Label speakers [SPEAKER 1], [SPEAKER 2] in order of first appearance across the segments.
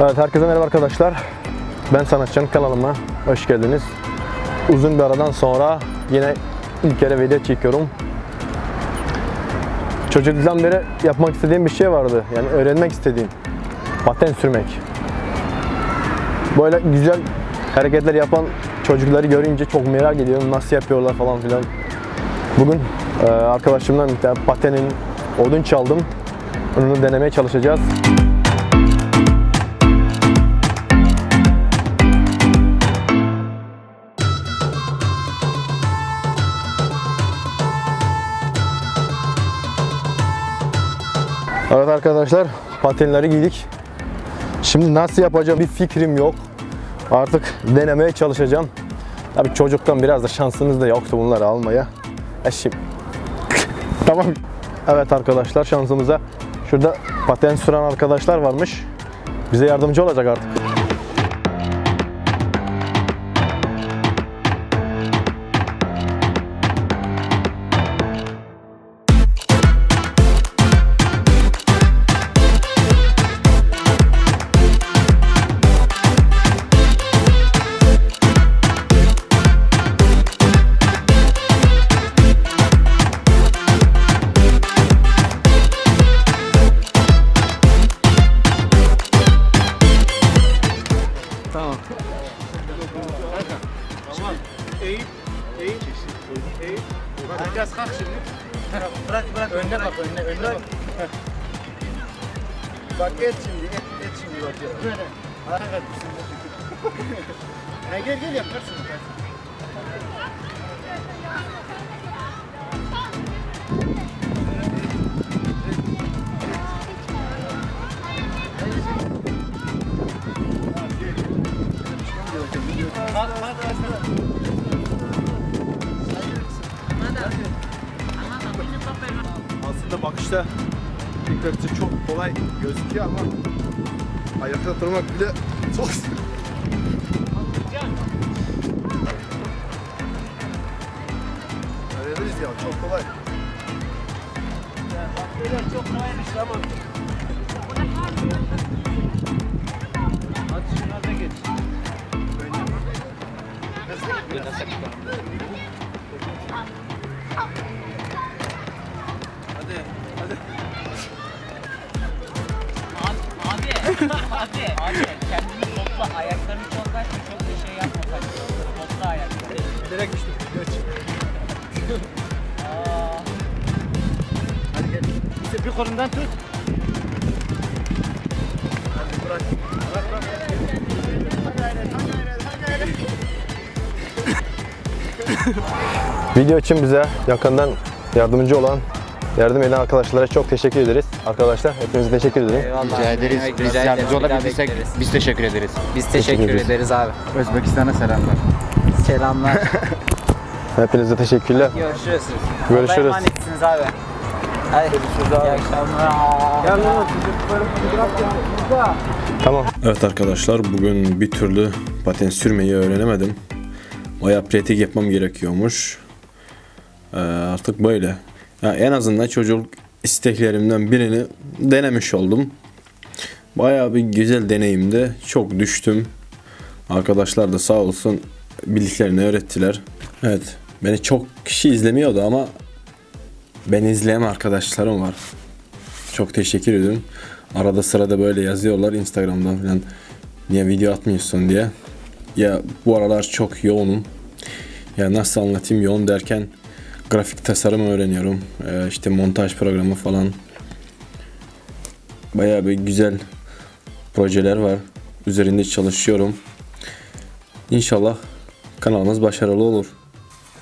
[SPEAKER 1] Evet herkese merhaba arkadaşlar. Ben Sanatçı'nın kanalıma hoş geldiniz. Uzun bir aradan sonra yine ilk kere video çekiyorum. Çocukluktan beri yapmak istediğim bir şey vardı. Yani öğrenmek istediğim. Paten sürmek. Böyle güzel hareketler yapan çocukları görünce çok merak ediyorum. Nasıl yapıyorlar falan filan. Bugün e, arkadaşımdan bir tane patenin odun çaldım. Onu denemeye çalışacağız. Evet arkadaşlar patenleri giydik. Şimdi nasıl yapacağım bir fikrim yok. Artık denemeye çalışacağım. Tabii çocuktan biraz da şansınız da yoktu bunları almaya. E şimdi... tamam. Evet arkadaşlar şansımıza şurada paten süren arkadaşlar varmış. Bize yardımcı olacak artık.
[SPEAKER 2] Herkes kalk şimdi. Bırak, bırak. Önüne bak, önüne, önüne bak. Bak et şimdi, et, et şimdi bak. Böyle. Hareket Ha, gel gel yaparsın.
[SPEAKER 1] Bakışta ilk bakışta çok kolay gözüküyor ama ayakta durmak bile çok Öğreniriz ya çok kolay.
[SPEAKER 2] Beyler çok kolaymış ama. Hadi şunlar da geç. Hadi, hadi.
[SPEAKER 3] Abi, abi, abi kendini topla, ayaklarını çok açma, çok da şey yapma kaçma. Topla ayaklarını.
[SPEAKER 2] Direkt düştüm. Geç.
[SPEAKER 3] Aa,
[SPEAKER 2] Hadi gel. İşte bir kolundan tut. Hadi bırak. Bırak bırak. Hadi gayret, hadi gayret, hadi gayret.
[SPEAKER 1] Video için bize yakından yardımcı olan, yardım eden arkadaşlara çok teşekkür ederiz. Arkadaşlar hepinize teşekkür ederim.
[SPEAKER 3] eyvallah.
[SPEAKER 4] Rica ederiz.
[SPEAKER 3] Rica
[SPEAKER 4] yardımcı
[SPEAKER 3] ederiz. Bir daha
[SPEAKER 4] olabilirsek
[SPEAKER 3] bekleriz.
[SPEAKER 4] biz teşekkür ederiz.
[SPEAKER 3] Biz teşekkür
[SPEAKER 1] ederiz.
[SPEAKER 3] ederiz abi.
[SPEAKER 4] Özbekistan'a selamlar.
[SPEAKER 3] Selamlar.
[SPEAKER 1] Hepinize teşekkürler.
[SPEAKER 3] Görüşürüz.
[SPEAKER 1] Görüşürüz.
[SPEAKER 3] Allah'a emanetsiniz abi. Hadi. İyi akşamlar.
[SPEAKER 1] Tamam. Evet arkadaşlar bugün bir türlü paten sürmeyi öğrenemedim. Bayağı pratik yapmam gerekiyormuş. Ee, artık böyle. Ya en azından çocuk isteklerimden birini denemiş oldum. Bayağı bir güzel deneyimdi. Çok düştüm. Arkadaşlar da sağ olsun bildiklerini öğrettiler. Evet. Beni çok kişi izlemiyordu ama beni izleyen arkadaşlarım var. Çok teşekkür ederim. Arada sırada böyle yazıyorlar Instagram'dan falan. Niye video atmıyorsun diye. Ya bu aralar çok yoğunum. Ya nasıl anlatayım yoğun derken grafik tasarım öğreniyorum. Ee, işte montaj programı falan. Bayağı bir güzel projeler var. Üzerinde çalışıyorum. İnşallah kanalımız başarılı olur.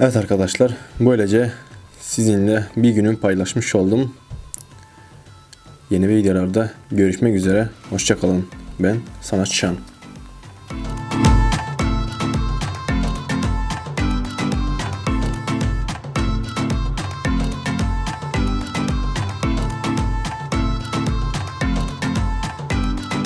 [SPEAKER 1] Evet arkadaşlar böylece sizinle bir günün paylaşmış oldum. Yeni videolarda görüşmek üzere. Hoşçakalın. Ben Sanatçı Şan.